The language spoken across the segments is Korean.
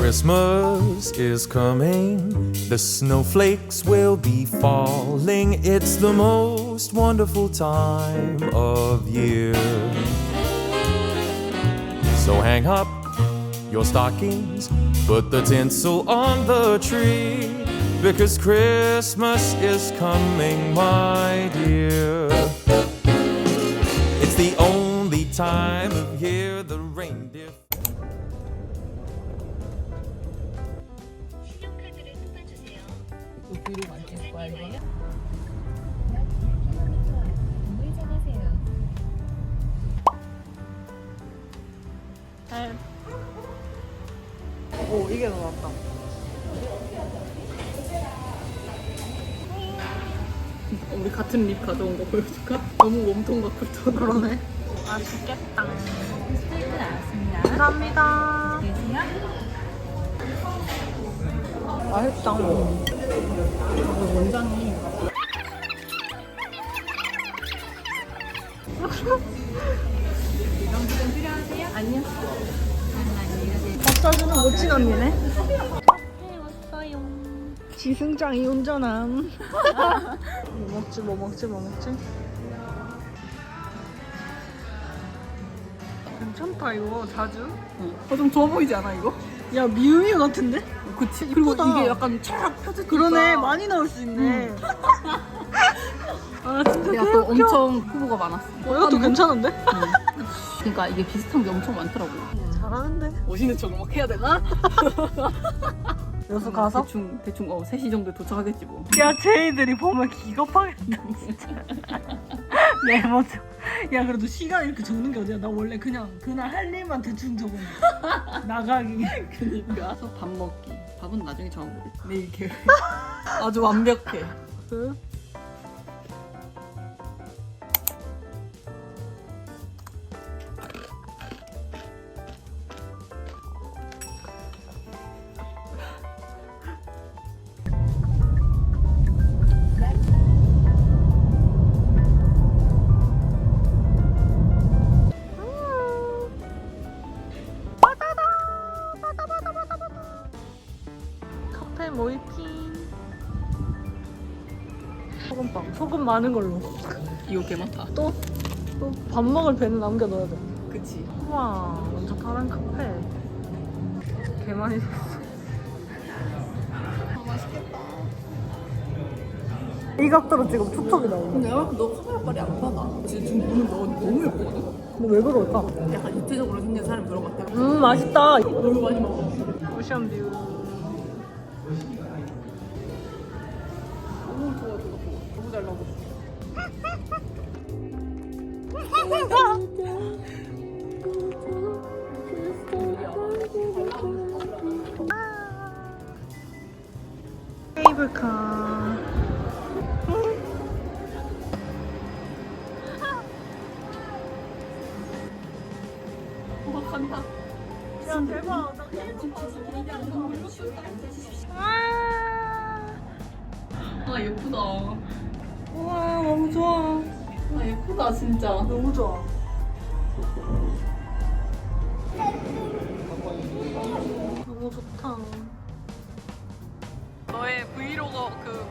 Christmas is coming, the snowflakes will be falling. It's the most wonderful time of year. So hang up your stockings, put the tinsel on the tree, because Christmas is coming, my dear. It's the only time of 뒤로 만질 거야 이거? 우회전하세요. 오 이게 더 낫다. 우리 같은 립 가져온 거 보여줄까? 너무 몸통 같고 또 그러네. 맛있겠다. 스테이크 나왔습니다. 감사합니다. 맛있다. 원장이 아니야. 밥 사주는 멋진 언니네. 네, 왔어요. 지승장이 운전함. 뭐 먹지 뭐 먹지 뭐 먹지? 괜찮다 이거 자주. 어, 좀 좋아 보이지 않아 이거? 야 미우미우 같은데? 그치 그리고 이쁘다. 이게 약간 촥 펴져 그러네 많이 나올 수 있네. 아 진짜 야 또 개웃겨. 엄청 후보가 많았어 어, 이것도 괜찮은데? 그러니까 이게 비슷한 게 엄청 많더라고 잘하는데. 멋있는 척막 해야 되나? 여수 가서? 대충 대충 어 3시 정도에 도착하겠지 뭐 야 쟤희들이 보면 기겁하겠다 진짜. 내 모습. 야 그래도 시간 이렇게 적는 게 어디야? 나 원래 그냥 그날 할 일만 대충 적어. 나가기. 그니까 밥 먹기 밥은 나중에 정하고 내일 계획 아주 완벽해 그? 소금 많은 걸로. 이거 개 많다 또 또 밥 먹을 배는 남겨 넣어야 돼. 그치 우와, 완전 다른 카페. 개 많이 샀어. 맛있겠다. 이 각도로 찍으면 툭툭이 나오네. 근데 너 카메라 빨리 안 받아 지금 보는 너 너무 예쁘거든? 근데 왜 그럴까? 약간 입체적으로 생긴 사람 그런 것 같아 음, 맛있다. 너무 많이 먹어 오션 뷰. 케이 아 진짜 너무 좋아. 너무 좋다. 너의 브이로거 그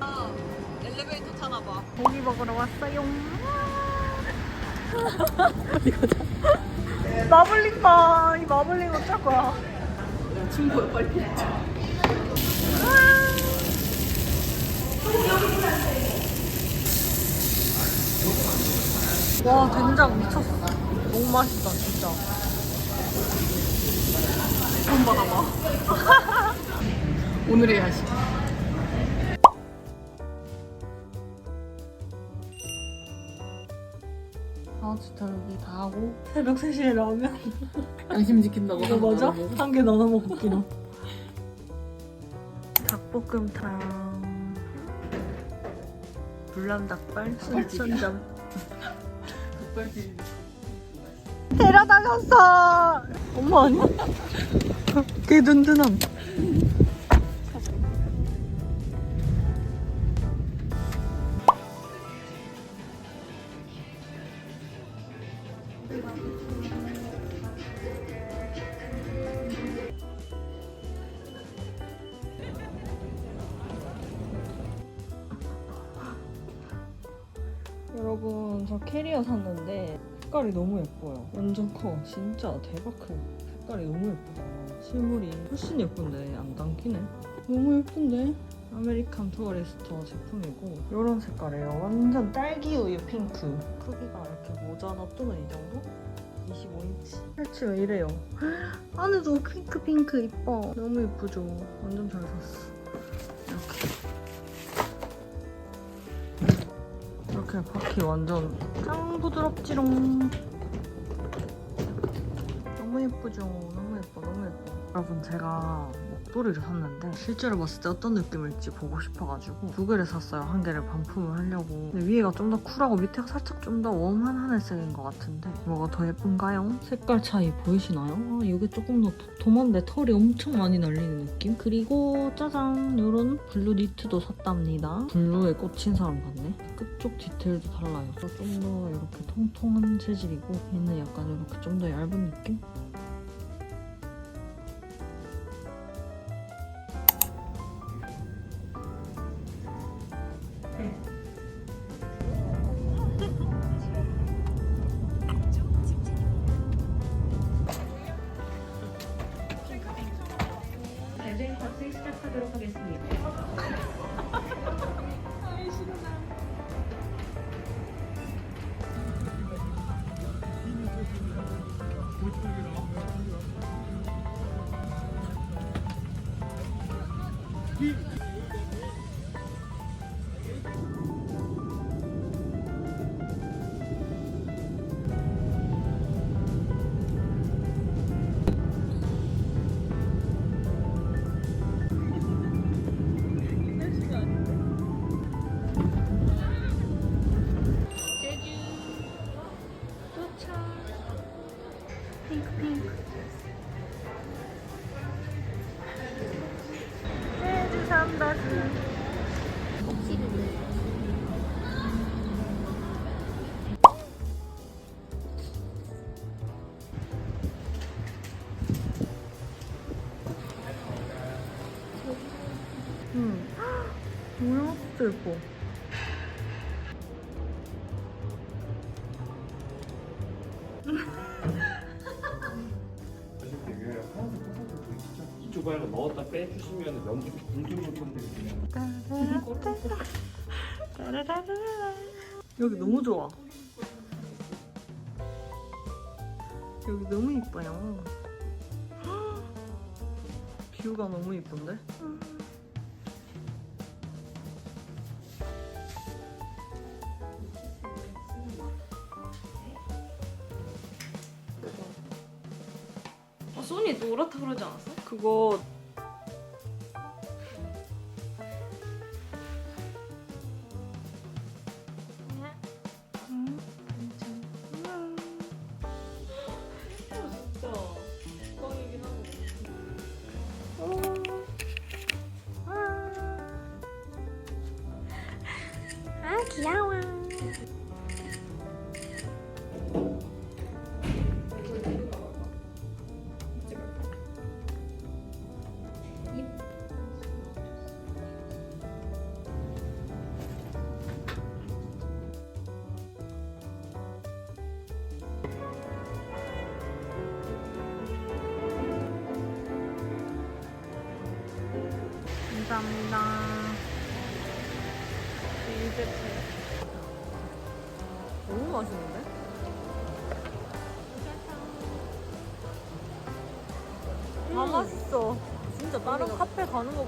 아, 엘리베이터 타나 봐. 고기 먹으러 왔어요. 마블링 봐. 이 마블링 어쩔 거야? 친구야 빨리 먹자. 와 된장 미쳤어. 너무 맛있다 진짜. 돈 받아봐. 오늘의 야식. 아 진짜 여기 다 하고 새벽 3시에 나오면 양심 지킨다고. 이거 맞아? 한 개 나눠 먹기로. 닭볶음탕. 불남닭발 순천점. 닭발집. 데려다 줬어. 엄마 아니야? 개 든든함. 색깔이 너무 예뻐요. 완전 커. 진짜 대박 커. 색깔이 너무 예쁘다. 실물이 훨씬 예쁜데 안 담기네. 너무 예쁜데? 아메리칸 투어리스터 제품이고 이런 색깔이에요. 완전 딸기 우유 핑크. 크기가 이렇게 모자 놔두면 이 정도? 25인치. 펼치 왜 이래요? 안에도 핑크 핑크 이뻐. 너무 예쁘죠? 완전 잘 샀어. 이렇게 바퀴 완전 짱 부드럽지롱. 너무 예쁘죠? 너무 예뻐, 너무 예뻐. 여러분 제가 목도리를 샀는데 실제로 봤을 때 어떤 느낌일지 보고 싶어가지고 두 개를 샀어요. 한 개를 반품을 하려고. 근데 위에가 좀 더 쿨하고 밑에가 살짝 좀 더 웜한 하늘색인 것 같은데 뭐가 더 예쁜가요? 색깔 차이 보이시나요? 아, 이게 조금 더 도톰한데 털이 엄청 많이 날리는 느낌? 그리고 짜잔 이런 블루 니트도 샀답니다. 블루에 꽂힌 사람 같네. 끝쪽 디테일도 달라요. 좀 더 이렇게 통통한 재질이고 얘는 약간 이렇게 좀 더 얇은 느낌? Thank you. 넣었다 빼주시면 면도 뭉뚱뭉 건데 여기 너무 좋아. 여기 너무 이뻐요. 뷰가 너무 이쁜데? 아, 소니 노랗다 그러지 않았어? 그거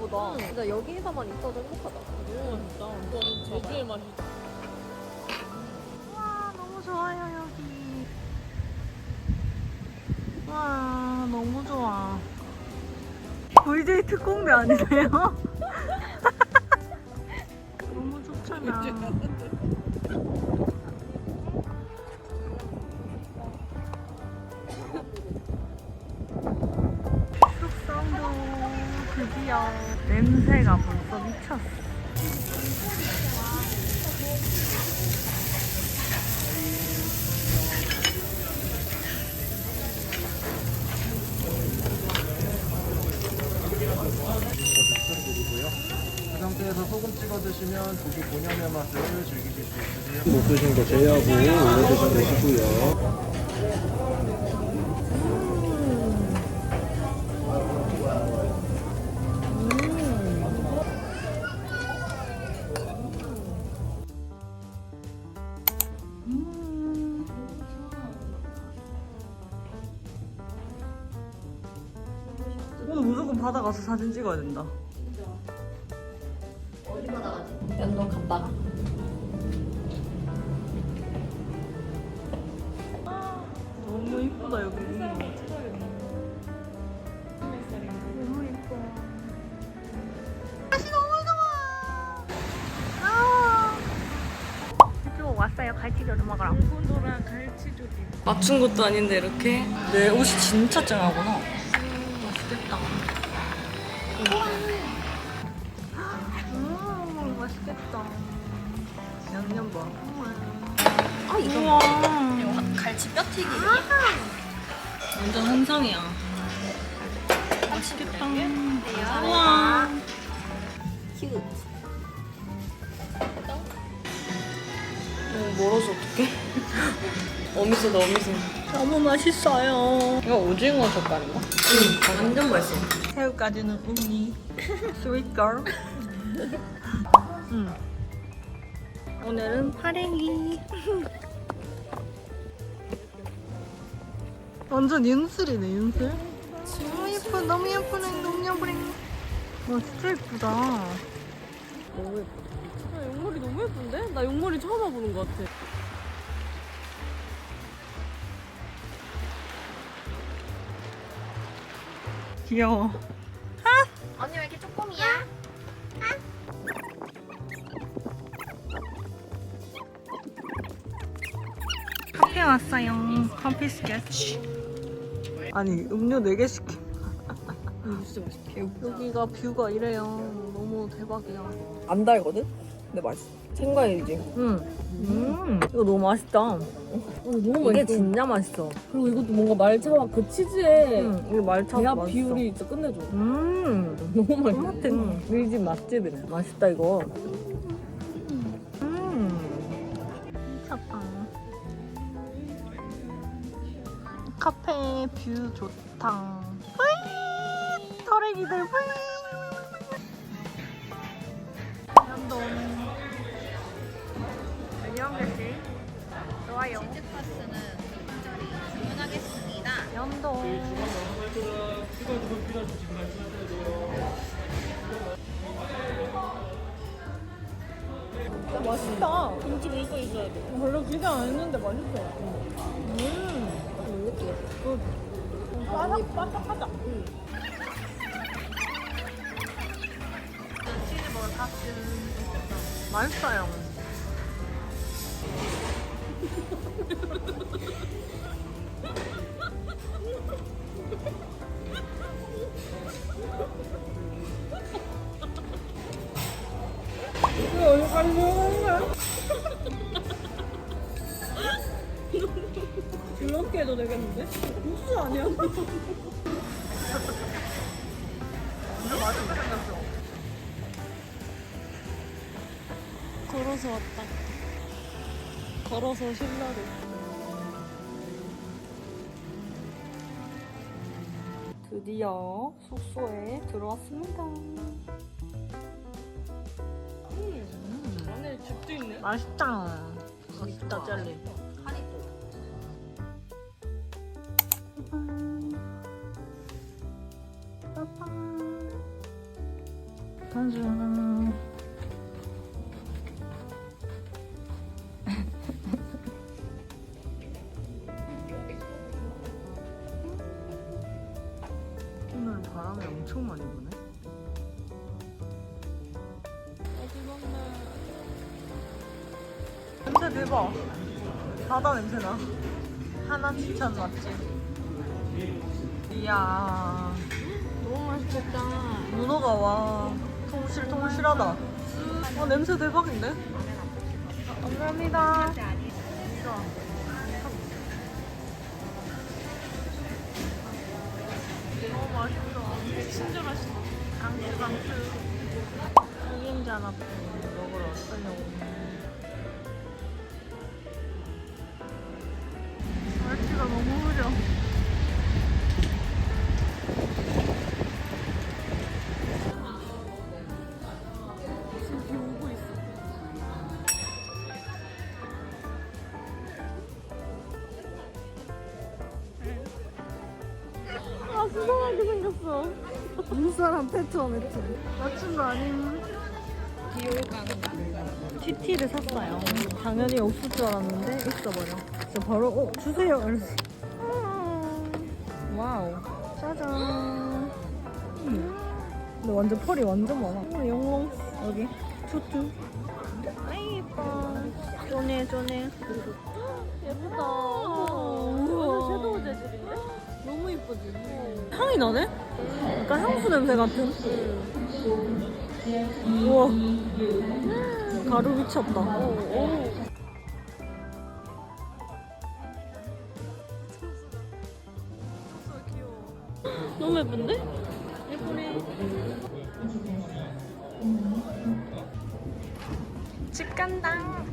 보다. 진짜 여기에서만 있어도 행복하다 너무 맛있다 제주의 맛이 와 너무 좋아요 여기. 와 너무 좋아. VJ 특공대 아니세요? 드시면 고기 본연의 맛을 즐기실 수 있으세요. 못 드신 거 제외하고 올려 드시면 되시고요. 오늘 무조건 바다 가서 사진 찍어야 된다. 먹으러. 일본도랑 갈치조림. 맞춘 것도 아닌데 이렇게 내 옷이 진짜 쨍하구나. 맛있겠다. 음, 맛있겠다. 양념 봐. 아 이거 우와. 갈치 뼈튀기. 완전 한상이야. 맛있겠다. 우와. 큐. 너 멀어서 어떡해? 어미새다 어미새. 너무 맛있어요. 이거 오징어 젓갈인가? 응. 완전 맛있어. 새우까지는 스윗 걸 응. 오늘은 파랭이. 완전 윤슬이네 윤슬 너무 예뻐 너무 예쁘네 너무 예쁘네. 와 진짜 예쁘다. 너무 예쁘다 야, 용머리 너무 예쁜데? 나 용머리 처음 와보는 것 같아. 귀여워 언니 왜 이렇게 조금이야? 카페 왔어요. 커피 스케치. 아니 음료 4개 시켜. 진짜 맛있다. 여기가 뷰가 이래요. 너무 대박이야. 안 달거든? 근데 맛있어. 생과일이지. 응. 음. 이거 너무 맛있다. 어, 너무 이게 맛있어. 진짜 맛있어. 그리고 이것도 뭔가 말차와 그 치즈의 응. 이거 말차 대합 맛있어. 비율이 진짜 끝내줘. 음. 너무 맛있어. 토마토. 우리 집 맛집이네. 맛있다 이거. 음. 미쳤다. 카페 뷰 좋다. 뿌이! 터레기들 뿌이! 연동. 안 녕하세요. 좋아요. 치즈파스는 특별히 주문하겠습니다. 연동. 맛있다. 김치 물고 있어야 돼. 별로 기대 안 했는데 맛있어. 바삭 바삭하다. 맛있어요. 왜 얼굴까지 먹 이렇게 해도 되겠는데? 국수 아니야? 걸어서 왔다. 걸어서 신라로. 드디어 숙소에 들어왔습니다. 집도 있네. 맛있다. 맛있다, 젤리. 대박. 바다 냄새나. 하나 추천 맛집. 이야. 너무 맛있겠다. 문어가 와. 통실통실하다. 와, 냄새 대박인데? 감사합니다. 너무 맛있어. 친절하시네. 강추, 강추. 여긴 짠하고 먹으러 왔어요. 생겼어. 눈사람 패턴 패턴. 맞춘 거 아님? TT를 샀어요. 당연히 없을 줄 알았는데 있어버려. 그래서 바로 어 주세요. 이러면서. 음. 와우. 짜잔. 음. 근데 완전 펄이 완전 많아. 어, 영롱 여기 투투. 아이 예뻐. 쪼네 쪼네. 예쁘다. 우와. 섀도우 재질인데? 너무 이쁘지? 향이 나네? 약간 향수 냄새 같은? 우와. 가루 미쳤다. 너무 예쁜데? 예쁘네. 집 간다.